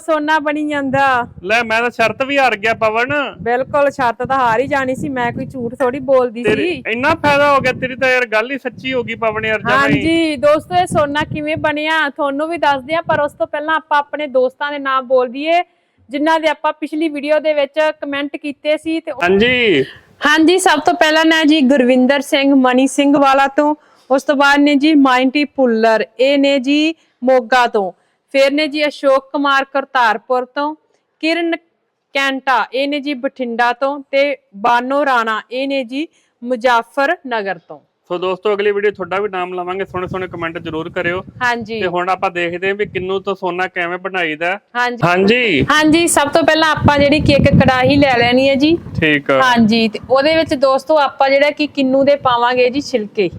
ਸੋਨਾ ਬਣੀ ਜਾਂਦਾ। ਲੈ ਮੈਂ ਤਾਂ ਸ਼ਰਤ ਵੀ ਹਾਰ ਗਿਆ ਪਵਨ। ਬਿਲਕੁਲ ਛੱਤ ਤਾਂ ਹਾਰ ਹੀ ਜਾਣੀ ਸੀ ਮੈਂ ਕੋਈ ਝੂਠ ਥੋੜੀ ਬੋਲਦੀ ਤੇਰੀ ਸੀ। ਇੰਨਾ ਫਾਇਦਾ ਹੋ ਗਿਆ ਤੇਰੀ ਤਾਂ ਯਾਰ ਗੱਲ ਹੀ ਸੱਚੀ ਹੋ ਗਈ ਪਵਨ ਯਾਰ ਜਮਾਂ ਹੀ। ਹਾਂਜੀ ਦੋਸਤੋ ਇਹ ਸੋਨਾ ਕਿਵੇਂ ਬਣਿਆ ਤੁਹਾਨੂੰ ਵੀ ਦੱਸਦੇ ਆ ਪਰ ਉਸ ਤੋਂ ਪਹਿਲਾਂ ਆਪਾਂ ਆਪਣੇ ਦੋਸਤਾਂ ਦੇ ਨਾਮ ਬੋਲ ਦਈਏ ਜਿਨ੍ਹਾਂ ਦੇ ਆਪਾਂ ਪਿਛਲੀ ਵੀਡੀਓ ਦੇ ਵਿੱਚ ਕਮੈਂਟ ਕੀਤੇ ਸੀ ਤੇ ਉਹ- ਹਾਂਜੀ। ਹਾਂਜੀ ਸਭ ਤੋਂ ਪਹਿਲਾਂ ਨਾ ਜੀ ਗੁਰਵਿੰਦਰ ਸਿੰਘ ਮਨੀ ਸਿੰਘ ਵਾਲਾ ਤੋਂ ਉਸ ਤੋਂ ਬਾਅਦ ਨੇ ਜੀ ਮਾਇੰਟੀ ਪੁੱਲਰ ਇਹ ਨੇ ਜੀ ਮੋਗਾ ਤੋਂ। ਫਿਰ ਨੇ ਜੀ ਅਸ਼ੋਕ ਕੁਮਾਰ ਕਰਤਾਰਪੁਰ ਤੋਂ ਕਿਰਨ ਕੈਂਟਾ ਇਹ ਨੇ ਜੀ ਬਠਿੰਡਾ ਤੋਂ ਤੇ ਬਾਨੋ ਰਾਣਾ ਇਹ ਨੇ ਜੀ ਮੁਜ਼ਾਫਰ ਨਗਰ ਤੋਂ। ਸੋ ਦੋਸਤੋ ਅਗਲੀ ਵੀਡੀਓ ਤੁਹਾਡਾ ਵੀ ਨਾਮ ਲਵਾਂਗੇ ਸੋਹਣੇ ਸੋਹਣੇ ਕਮੈਂਟ ਜ਼ਰੂਰ ਕਰਿਓ। ਹਾਂਜੀ। ਤੇ ਹੁਣ ਆਪਾਂ ਦੇਖਦੇ ਹਾਂ ਵੀ ਕਿੰਨੂ ਤੋਂ ਸੋਨਾ ਕਿਵੇਂ ਬਣਾਈਦਾ ਹਾਂਜੀ। ਹਾਂਜੀ। ਹਾਂਜੀ ਸਭ ਤੋਂ ਪਹਿਲਾਂ ਆਪਾਂ ਜਿਹੜੀ ਕੇਕ ਕੜਾਹੀ ਲੈ ਲੈਣੀ ਹੈ ਜੀ। ਠੀਕ ਹਾਂਜੀ ਤੇ ਉਹਦੇ ਵਿੱਚ ਦੋਸਤੋ ਆਪਾਂ ਜਿਹੜਾ ਕਿ ਕਿੰਨੂ ਦੇ ਪਾਵਾਂਗੇ ਜੀ ਛਿਲਕੇ।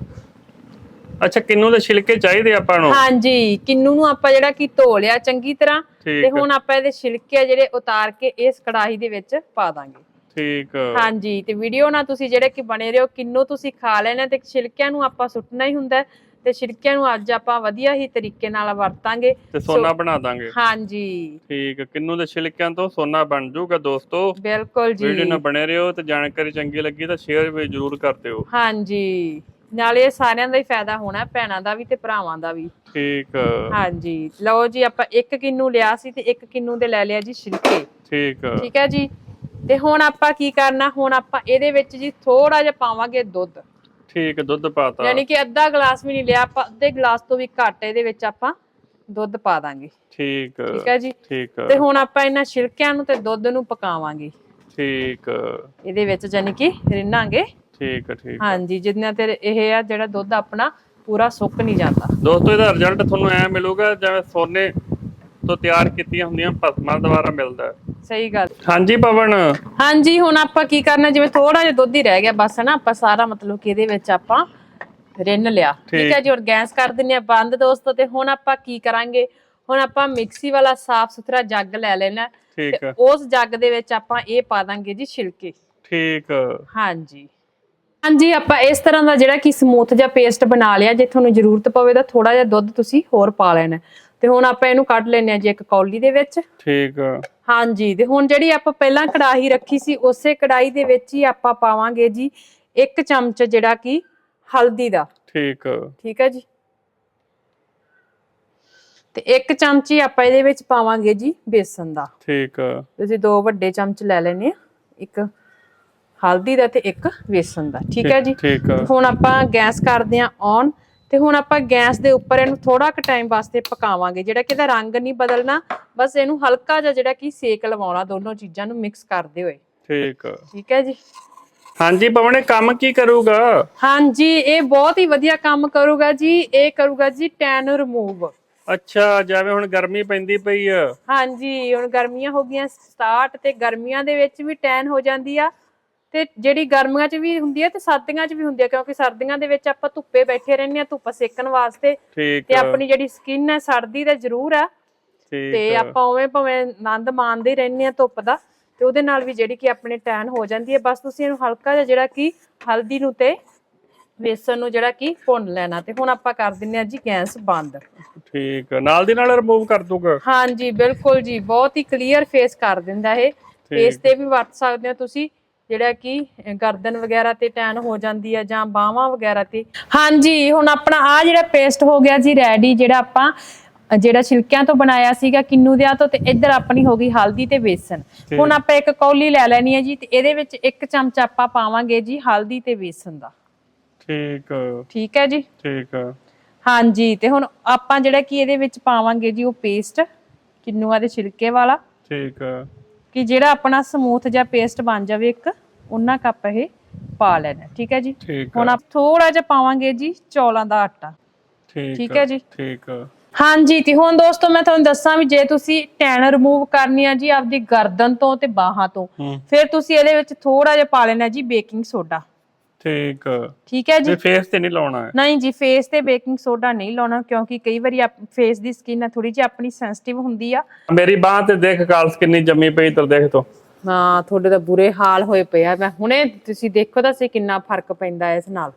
ਅੱਛਾ ਕਿੰਨੂ ਦੇ ਛਿਲਕੇ ਚਾਹੀਦੇ ਆਪਾਂ ਨੂੰ? ਹਾਂਜੀ ਕਿੰਨੂ ਨੂੰ ਆਪਾਂ ਜਿਹੜਾ ਕਿ ਧੋ ਲਿਆ ਚੰਗੀ ਤਰ੍ਹਾਂ ਠੀਕ ਤੇ ਹੁਣ ਆਪਾਂ ਇਹਦੇ ਛਿਲਕੇ ਆ ਜਿਹੜੇ ਉਤਾਰ ਕੇ ਇਸ ਕੜਾਹੀ ਦੇ ਵਿੱਚ ਪਾ ਦਾਂਗੇ। ਠੀਕ। ਹਾਂਜੀ ਤੇ ਵੀਡੀਓ ਨਾਲ ਤੁਸੀਂ ਜਿਹੜੇ ਕਿ ਬਣੇ ਰਹੋ ਕਿੰਨੂ ਤੁਸੀਂ ਖਾ ਲੈਣਾ ਤੇ ਛਿਲਕਿਆਂ ਨੂੰ ਆਪਾਂ ਸੁੱਟਣਾ ਹੀ ਹੁੰਦਾ ਹੈ ਤੇ ਛਿਲਕਿਆਂ ਨੂੰ ਅੱਜ ਆਪਾਂ ਵਧੀਆ ਹੀ ਤਰੀਕੇ ਨਾਲ ਵਰਤਾਂਗੇ। ਤੇ ਸੋਨਾ ਬਣਾ ਦਾਂਗੇ। ਹਾਂਜੀ। ਠੀਕ ਕਿੰਨੂ ਦੇ ਛਿਲਕਿਆਂ ਤੋਂ ਸੋਨਾ ਬਣ ਜਾਊਗਾ ਦੋਸਤੋ। ਬਿਲਕੁਲ ਜੀ। ਵੀਡੀਓ ਨਾਲ ਬਣੇ ਰਹੋ ਤੇ ਜਾਣਕਾਰੀ ਚੰਗੀ ਲੱਗੀ ਤਾਂ ਸ਼ੇਅਰ ਵੀ ਜ਼ਰੂਰ ਕਰ ਦਿਓ। ਹਾਂਜੀ। ਨਾਲੇ ਸਾਰਿਆਂ ਦਾ ਹੀ ਫਾਇਦਾ ਹੋਣਾ ਭੈਣਾਂ ਦਾ ਵੀ ਤੇ ਭਰਾਵਾਂ ਦਾ ਵੀ। ਠੀਕ। ਹਾਂਜੀ। ਲਓ ਜੀ ਆਪਾਂ ਇੱਕ ਕਿੰਨੂ ਲਿਆ ਸੀ ਤੇ ਇੱਕ ਕਿੰਨੂ ਦੇ ਲੈ ਲਿਆ ਜੀ ਛਿਲਕੇ। ਠੀਕ। ਠੀਕ ਹੈ ਜੀ? ਤੇ ਹੁਣ ਆਪਾਂ ਕੀ ਕਰਨਾ? ਹੁਣ ਆਪਾਂ ਇਹਦੇ ਵਿੱਚ ਜੀ ਥੋੜਾ ਜਿਹਾ ਪਾਵਾਂਗੇ ਦੁੱਧ। ਠੀਕ ਦੁੱਧ ਪਾਤਾ। ਯਾਨੀ ਕਿ ਅੱਧਾ ਗਲਾਸ ਵੀ ਨਹੀਂ ਲਿਆ ਆਪਾਂ ਅੱਧੇ ਗਲਾਸ ਤੋਂ ਵੀ ਘੱਟ ਇਹਦੇ ਵਿੱਚ ਆਪਾਂ ਦੁੱਧ ਪਾ ਦਾਂਗੇ। ਠੀਕ। ਠੀਕ ਹੈ ਜੀ? ਠੀਕ। ਤੇ ਹੁਣ ਆਪਾਂ ਇਹਨਾਂ ਛਿਲਕਿਆਂ ਨੂੰ ਤੇ ਦੁੱਧ ਨੂੰ ਪਕਾਵਾਂਗੇ। ਠੀਕ। ਇਹਦੇ ਵਿੱਚ ਯਾਨੀ ਕਿ ਰਿੰਨਾਂਗੇ। ਠੀਕ ਆ, ਠੀਕ ਆ। ਹਾਂਜੀ ਜਿੰਨਾ ਤੇ ਇਹ ਆ ਜਿਹੜਾ ਦੁੱਧ ਆਪਣਾ ਪੂਰਾ ਸੁੱਕ ਨਹੀਂ ਜਾਂਦਾ। ਦੋਸਤੋ ਇਹਦਾ ਰਿਜ਼ਲਟ ਤੁਹਾਨੂੰ ਐ ਮਿਲੂਗਾ ਜਿਵੇਂ ਸੋਨੇ ਤੋਂ ਤਿਆਰ ਕੀਤੀਆਂ ਹੁੰਦੀਆਂ ਭਸਮਾਂ ਦੁਆਰਾ ਮਿਲਦਾ ਹੈ। ਸਹੀ ਗੱਲ। ਹਾਂਜੀ ਪਵਨ? ਹਾਂਜੀ ਹੁਣ ਆਪਾਂ ਕੀ ਕਰਨਾ ਜਿਵੇਂ ਥੋੜਾ ਜਿਹਾ ਦੁੱਧ ਹੀ ਰਹਿ ਗਿਆ ਬਸ ਨਾ ਆਪਾਂ ਸਾਰਾ ਮਤਲਬ ਕਿ ਇਹਦੇ ਵਿੱਚ ਆਪਾਂ ਰਿੰਨ ਲਿਆ। ਠੀਕ। ਹੈ ਜੀ ਹੁਣ ਗੈਸ ਕਰ ਦਿੰਨੇ ਆ ਬੰਦ ਦੋਸਤੋ ਤੇ ਹੁਣ ਆਪਾਂ ਕੀ ਕਰਾਂਗੇ? ਹੁਣ ਆਪਾਂ ਮਿਕਸੀ ਵਾਲਾ ਸਾਫ਼ ਸੁਥਰਾ ਜੱਗ ਲੈ ਲੈਣਾ ਤੇ ਉਸ ਜੱਗ ਦੇ ਵਿੱਚ ਆਪਾਂ ਇਹ ਪਾ ਦਾਂਗੇ ਜੀ ਛਿਲਕੇ। ਠੀਕ। ਹਾਂਜੀ। ਹਾਂਜੀ ਆਪਾਂ ਇਸ ਤਰ੍ਹਾਂ ਦਾ ਜਿਹੜਾ ਕਿ ਸਮੂਥ ਜਿਹਾ ਪੇਸਟ ਬਣਾ ਲਿਆ ਜੇ ਤੁਹਾਨੂੰ ਜ਼ਰੂਰਤ ਪਵੇ ਤਾਂ ਥੋੜਾ ਜਿਹਾ ਦੁੱਧ ਤੁਸੀਂ ਹੋਰ ਪਾ ਲੈਣਾ ਤੇ ਹੁਣ ਆਪਾਂ ਇਹਨੂੰ ਕੱਢ ਲੈਨੇ ਆ ਜੀ ਇੱਕ ਕੌਲੀ ਦੇ ਵਿੱਚ। ਠੀਕ ਹਾਂਜੀ ਤੇ ਹੁਣ ਜਿਹੜੀ ਆਪਾਂ ਪਹਿਲਾਂ ਕੜਾਹੀ ਰੱਖੀ ਸੀ ਉਸੇ ਕੜਾਹੀ ਦੇ ਵਿੱਚ ਹੀ ਆਪਾਂ ਪਾਵਾਂਗੇ ਜੀ ਇੱਕ ਚਮਚ ਜਿਹੜਾ ਕਿ ਹਲਦੀ ਦਾ। ਠੀਕ ਠੀਕ ਹੈ ਜੀ? ਤੇ ਇੱਕ ਚਮਚੀ ਆਪਾਂ ਇਹਦੇ ਵਿੱਚ ਪਾਵਾਂਗੇ ਜੀ ਬੇਸਨ ਦਾ। ਠੀਕ ਤੁਸੀਂ ਦੋ ਵੱਡੇ ਚਮਚ ਲੈ ਲੈਣੇ ਆ। ਇੱਕ ਹਲਦੀ ਦਾ ਤੇ ਇੱਕ ਬੇਸਨ ਦਾ ਠੀਕ ਹੈ ਜੀ? ਹੁਣ ਆਪਾਂ ਗੈਸ ਕਰਦੇ ਆ ਔਨ ਤੇ ਹੁਣ ਆਪਾਂ ਗੈਸ ਦੇ ਉੱਪਰ ਇਹਨੂੰ ਥੋੜਾ ਕੁ ਟਾਈਮ ਵਾਸਤੇ ਪਕਾਵਾਂਗੇ ਜਿਹੜਾ ਕਿ ਇਹਦਾ ਰੰਗ ਨਹੀਂ ਬਦਲਣਾ ਬਸ ਇਹਨੂੰ ਹਲਕਾ ਜਿਹਾ ਜਿਹੜਾ ਕਿ ਸੇਕ ਲਵਾਉਣਾ ਦੋਨੋਂ ਚੀਜ਼ਾਂ ਨੂੰ ਮਿਕਸ ਕਰਦੇ ਹੋਏ। ਠੀਕ। ਠੀਕ ਹੈ ਜੀ? ਹਾਂਜੀ ਪਵਨ ਕੰਮ ਕੀ ਕਰੂਗਾ? ਹਾਂਜੀ ਇਹ ਬਹੁਤ ਹੀ ਵਧੀਆ ਕੰਮ ਕਰੂਗਾ ਜੀ ਇਹ ਕਰੂਗਾ ਜੀ ਟੈਨ ਰਿਮੂਵ ਅੱਛਾ ਜਿਵੇਂ ਹੁਣ ਗਰਮੀ ਪੈਂਦੀ ਪਈ ਆ। ਹਾਂਜੀ ਹੁਣ ਗਰਮੀਆਂ ਹੋ ਗਈਆਂ ਸਟਾਰਟ ਤੇ ਗਰਮੀਆਂ ਦੇ ਵਿੱਚ ਵੀ ਟੈਨ ਹੋ ਜਾਂਦੀ ਆ ਤੇ ਜਿਹੜੀ ਗਰਮੀਆਂ 'ਚ ਵੀ ਹੁੰਦੀ ਆ ਤੇ ਸਰਦੀਆਂ 'ਚ ਵੀ ਹੁੰਦੀ ਆ ਕਿਉਂਕਿ ਸਰਦੀਆਂ ਦੇ ਵਿੱਚ ਆਪਾਂ ਧੁੱਪੇ ਬੈਠੇ ਰਹਿੰਦੇ ਆ ਧੁੱਪ ਸੇਕਣ ਵਾਸਤੇ ਤੇ ਆਪਣੀ ਜਿਹੜੀ ਸਕਿਨ ਹੈ ਸੜਦੀ ਤਾਂ ਜ਼ਰੂਰ ਆ। ਤੇ ਆਪਾਂ ਉਵੇਂ ਭਾਵੇਂ ਆਨੰਦ ਮਾਣਦੇ ਹੀ ਰਹਿੰਦੇ ਆ ਧੁੱਪ ਦਾ ਤੇ ਉਹਦੇ ਨਾਲ ਵੀ ਜਿਹੜੀ ਕਿ ਆਪਣੇ ਟੈਨ ਹੋ ਜਾਂਦੀ ਹੈ ਬਸ ਤੁਸੀਂ ਇਹਨੂੰ ਹਲਕਾ ਜਿਹਾ ਜਿਹੜਾ ਕਿ ਹਲਦੀ ਨੂੰ ਤੇ ਵੇਸਣ ਨੂੰ ਜਿਹੜਾ ਕਿ ਭੁੰਨ ਲੈਣਾ ਤੇ ਹੁਣ ਆਪਾਂ ਕਰ ਦਿੰਨੇ ਆ ਜੀ ਗੈਸ ਬੰਦ। ਠੀਕ। ਨਾਲ ਦੀ ਨਾਲ ਰਿਮੂਵ ਕਰ ਦੂਗਾ ਹਾਂਜੀ ਬਿਲਕੁਲ ਜੀ ਬਹੁਤ ਹੀ ਕਲੀਅਰ ਫੇਸ ਕਰ ਦਿੰਦਾ ਇਹ। ਫੇਸ ਤੇ ਵੀ ਵਰਤ ਸਕਦੇ ਹੋ ਤੁਸੀਂ। ਜਿਹੜਾ ਕਿ ਗਰਦਨ ਵਗੈਰਾ ਤੇ ਟੈਨ ਹੋ ਜਾਂਦੀ ਆ ਜਾਂ ਬਾਹਾਂ ਵਗੈਰਾ ਤੇ। ਹਾਂਜੀ ਹੁਣ ਆਪਣਾ ਆ ਜਿਹੜਾ ਪੇਸਟ ਹੋ ਗਿਆ ਜੀ ਰੈਡੀ ਜਿਹੜਾ ਆਪਾਂ ਜਿਹੜਾ ਛਿਲਕਿਆਂ ਤੋਂ ਬਣਾਇਆ ਸੀਗਾ ਕਿੰਨੂ ਦਿਆਂ ਤੋਂ ਤੇ ਇੱਧਰ ਆਪਣੀ ਹੋ ਗਈ ਹਲਦੀ ਤੇ ਬੇਸਨ। ਹੁਣ ਆਪਾਂ ਇੱਕ ਕੌਲੀ ਲੈ ਲੈਣੀ ਹੈ ਜੀ ਤੇ ਇਹਦੇ ਵਿੱਚ ਇੱਕ ਚਮਚ ਆਪਾਂ ਪਾਵਾਂਗੇ ਜੀ ਹਲਦੀ ਤੇ ਬੇਸਨ ਦਾ। ਠੀਕ। ਆ, ਠੀਕ ਹੈ ਜੀ? ਠੀਕ। ਆ ਹਾਂਜੀ ਤੇ ਹੁਣ ਆਪਾਂ ਜਿਹੜਾ ਕਿ ਇਹਦੇ ਵਿੱਚ ਪਾਵਾਂਗੇ ਜੀ ਉਹ ਪੇਸਟ ਕਿੰਨੂਆਂ ਦੇ ਛਿਲਕੇ ਵਾਲਾ। ਠੀਕ। ਆ, ਕਿ ਜਿਹੜਾ ਆਪਣਾ ਸਮੂਥ ਜਿਹਾ ਪੇਸਟ ਬਣ ਜਾਵੇ ਇੱਕ। ਉਹਨਾਂ ਕੱਪ ਇਹ ਪਾ ਲੈਣਾ ਠੀਕ ਹੈ ਜੀ? ਠੀਕ ਆ, ਹੁਣ ਆਪ ਥੋੜਾ ਜਿਹਾ ਪਾਵਾਂਗੇ ਜੀ ਚੌਲਾਂ ਦਾ ਆਟਾ। ਠੀਕ ਠੀਕ ਆ, ਹੈ ਜੀ। ਠੀਕ ਆ। ਹਾਂਜੀ ਤੇ ਹੁਣ ਦੋਸਤੋ ਮੈਂ ਤੁਹਾਨੂੰ ਦੱਸਾਂ ਵੀ ਜੇ ਤੁਸੀਂ ਟੈਨ ਰਿਮੂਵ ਕਰਨੀ ਆ ਜੀ ਆਪਦੀ ਗਰਦਨ ਤੋਂ ਤੇ ਬਾਹਾਂ ਤੋਂ ਹੂੰ। ਫਿਰ ਤੁਸੀਂ ਇਹਦੇ ਵਿੱਚ ਥੋੜਾ ਜਿਹਾ ਪਾ ਲੈਣਾ ਜੀ ਬੇਕਿੰਗ ਸੋਡਾ। ਠੀਕ ਆ। ਠੀਕ ਹੈ ਜੀ? ਜੇ ਫੇਸ ਤੇ ਨਹੀਂ ਲਾਉਣਾ ਹੈ? ਨਹੀਂ ਜੀ ਫੇਸ ਤੇ ਬੇਕਿੰਗ ਸੋਡਾ ਨਹੀਂ ਲਾਉਣਾ ਕਿਉਂਕਿ ਕਈ ਵਾਰੀ ਫੇਸ ਦੀ ਸਕਿਨ ਥੋੜੀ ਜਿਹੀ ਆਪਣੀ ਸੈਂਸਿਟਿਵ ਹੁੰਦੀ ਆ। ਮੇਰੀ ਬਾਹ ਤੇ ਦੇਖ ਕਾਲਸ ਕਿੰਨੀ ਜੰਮੀ ਪਈ ਤਰ ਦੇਖ ਤੋ। ਹਾਂ ਤੁਹਾਡੇ ਤਾਂ ਬੁਰੇ ਹਾਲ ਹੋਏ ਪਏ ਆ। ਮੈਂ ਹੁਣੇ ਤੁਸੀਂ ਦੇਖੋ ਤਾਂ ਸੇ ਕਿੰਨਾ ਫ਼ਰਕ ਪੈਂਦਾ ਇਸ ਨਾਲ।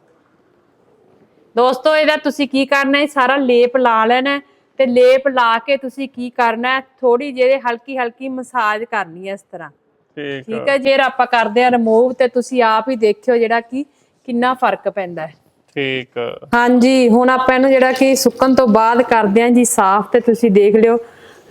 ਦੋਸਤੋ ਇਹਦਾ ਤੁਸੀਂ ਕੀ ਕਰਨਾ ਹੈ? ਸਾਰਾ ਲੇਪ ਲਾ ਲੈਣਾ ਤੇ ਲੇਪ ਲਾ ਕੇ ਤੁਸੀਂ ਕੀ ਕਰਨਾ ਥੋੜੀ ਜਿਹੀ ਹਲਕੀ ਹਲਕੀ ਮਸਾਜ ਕਰਨੀ ਹੈ ਇਸ ਤਰ੍ਹਾਂ। ਠੀਕ ਠੀਕ ਹੈ ਜੇ ਆਪਾਂ ਕਰਦੇ ਆ ਰਿਮੂਵ ਤੇ ਤੁਸੀਂ ਆਪ ਹੀ ਦੇਖਿਓ ਜਿਹੜਾ ਕਿ ਕਿੰਨਾ ਫ਼ਰਕ ਪੈਂਦਾ ਹੈ। ਠੀਕ ਹਾਂਜੀ ਹੁਣ ਆਪਾਂ ਇਹਨੂੰ ਜਿਹੜਾ ਕਿ ਸੁੱਕਣ ਤੋਂ ਬਾਅਦ ਕਰਦੇ ਆਂ ਜੀ ਸਾਫ਼ ਤੇ ਤੁਸੀਂ ਦੇਖ ਲਿਓ।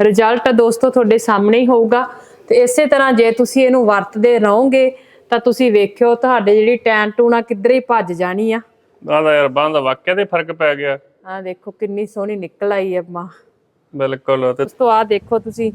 ਰਿਜ਼ਲਟ ਦੋਸਤੋ ਤੁਹਾਡੇ ਸਾਹਮਣੇ ਹੀ ਹੋਊਗਾ। ਤੇ ਇਸੇ ਤਰ੍ਹਾਂ ਜੇ ਤੁਸੀਂ ਇਹਨੂੰ ਵਰਤਦੇ ਰਹੋਗੇ ਤਾਂ ਤੁਸੀਂ ਵੇਖਿਓ ਤੁਹਾਡੇ ਜਿਹੜੀ ਟੈਨ ਟੂਣਾ ਕਿੱਧਰੇ ਹੀ ਭੱਜ ਜਾਣੀ ਆ। ਦਾਦਾ ਯਾਰ ਬਾਂਹ ਦਾ ਵਾਕਿਆ ਤੇ ਫ਼ਰਕ ਪੈ ਗਿਆ। ਆ ਦੇਖੋ ਕਿੰਨੀ ਸੋਹਣੀ ਨਿਕਲ ਆਈ ਹੈ ਮਾਂ ਬਿਲਕੁਲ ਤੇ ਉਸ ਤੋਂ ਆ ਦੇਖੋ ਤੁਸੀਂ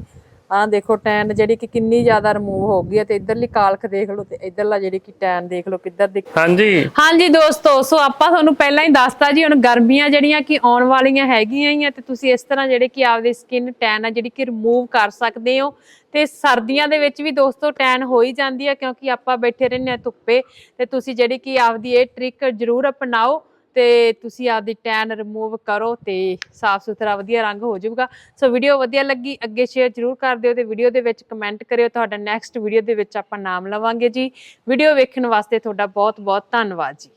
ਆ ਦੇਖੋ ਟੈਨ ਜਿਹੜੀ ਕਿ ਕਿੰਨੀ ਜ਼ਿਆਦਾ ਰਿਮੂਵ ਹੋ ਗਈ ਹੈ ਤੇ ਇਧਰਲੀ ਕਾਲਖ ਦੇਖ ਲਓ ਤੇ ਇਧਰਲਾ ਜਿਹੜੀ ਕਿ ਟੈਨ ਦੇਖ ਲਓ ਕਿੱਧਰ ਦੀ ਹਾਂਜੀ। ਹਾਂਜੀ ਦੋਸਤੋ ਸੋ ਆਪਾਂ ਤੁਹਾਨੂੰ ਪਹਿਲਾਂ ਹੀ ਦੱਸਤਾ ਜੀ ਹੁਣ ਗਰਮੀਆਂ ਜਿਹੜੀਆਂ ਕਿ ਆਉਣ ਵਾਲੀਆਂ ਹੈਗੀਆਂ ਹੀ ਆ ਤੇ ਤੁਸੀਂ ਇਸ ਤਰ੍ਹਾਂ ਜਿਹੜੇ ਕਿ ਆਪਦੀ ਸਕਿਨ ਟੈਨ ਆ ਜਿਹੜੀ ਕਿ ਰਿਮੂਵ ਕਰ ਸਕਦੇ ਹੋ ਤੇ ਸਰਦੀਆਂ ਦੇ ਵਿੱਚ ਵੀ ਦੋਸਤੋ ਟੈਨ ਹੋ ਹੀ ਜਾਂਦੀ ਹੈ ਕਿਉਂਕਿ ਆਪਾਂ ਬੈਠੇ ਰਹਿੰਦੇ ਆ ਧੁੱਪੇ ਤੇ ਤੁਸੀਂ ਜਿਹੜੀ ਕਿ ਆਪਦੀ ਇਹ ਟ੍ਰਿਕ ਜ਼ਰੂਰ ਅਪਣਾਓ। ਤੇ ਤੁਸੀਂ ਆਪਦੀ ਟੈਨ ਰਿਮੂਵ ਕਰੋ ਤੇ ਸਾਫ਼ ਸੁਥਰਾ ਵਧੀਆ ਰੰਗ ਹੋ ਜਾਊਗਾ। ਸੋ ਵੀਡੀਓ ਵਧੀਆ ਲੱਗੀ, ਅੱਗੇ ਸ਼ੇਅਰ ਜ਼ਰੂਰ ਕਰ ਦਿਓ ਤੇ ਵੀਡੀਓ ਦੇ ਵਿੱਚ ਕਮੈਂਟ ਕਰਿਓ। ਤੁਹਾਡਾ ਨੈਕਸਟ ਵੀਡੀਓ ਦੇ ਵਿੱਚ ਆਪਾਂ ਨਾਮ ਲਵਾਂਗੇ ਜੀ। ਵੀਡੀਓ ਵੇਖਣ ਵਾਸਤੇ ਤੁਹਾਡਾ ਬਹੁਤ ਬਹੁਤ ਧੰਨਵਾਦ ਜੀ।